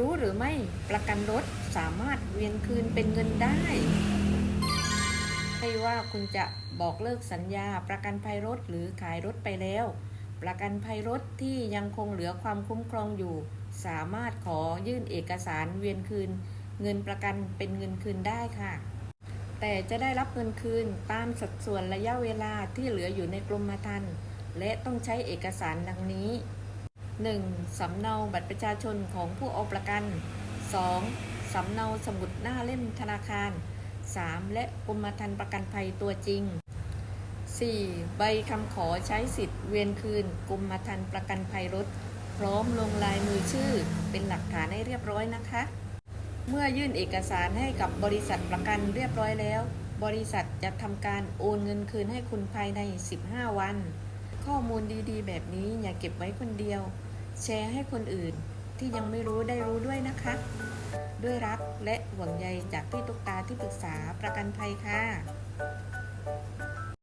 รู้หรือไม่ประกันรถสามารถเวียนคืนเป็นเงินได้ไม่ว่าคุณจะบอกเลิกสัญญาประกันภัยรถหรือขายรถไปแล้ว ประกันภัยรถที่ยังคงเหลือความคุ้มครองอยู่ สามารถขอยื่นเอกสารเวียนคืน เงินประกันเป็นเงินคืนได้ค่ะ แต่จะได้รับเงินคืนตามสัดส่วนระยะเวลาที่เหลืออยู่ในกรมธรรม์และต้องใช้เอกสารดังนี้ 1. สำเนาบัตรประชาชนของผู้เอาประกัน 2. สำเนาสมุดหน้าเล่มธนาคาร 3. และกรมธรรม์ประกันภัยตัวจริง 4. ใบคำขอใช้สิทธิ์เวียนคืนกรมธรรม์ประกันภัยรถ พร้อมลงลายมือชื่อ เป็นหลักฐานให้เรียบร้อยนะคะ เมื่อยื่นเอกสารให้กับบริษัทประกันเรียบร้อยแล้ว บริษัทจะทำการโอนเงินคืนให้คุณภายใน 15 วัน ข้อมูลดีๆ แบบนี้อย่าเก็บไว้คนเดียว แชร์ให้คนอื่นที่ยังไม่รู้ได้รู้ด้วยนะคะ ด้วยรักและห่วงใยจากพี่ตุ๊กตาที่ปรึกษาประกันภัยค่ะ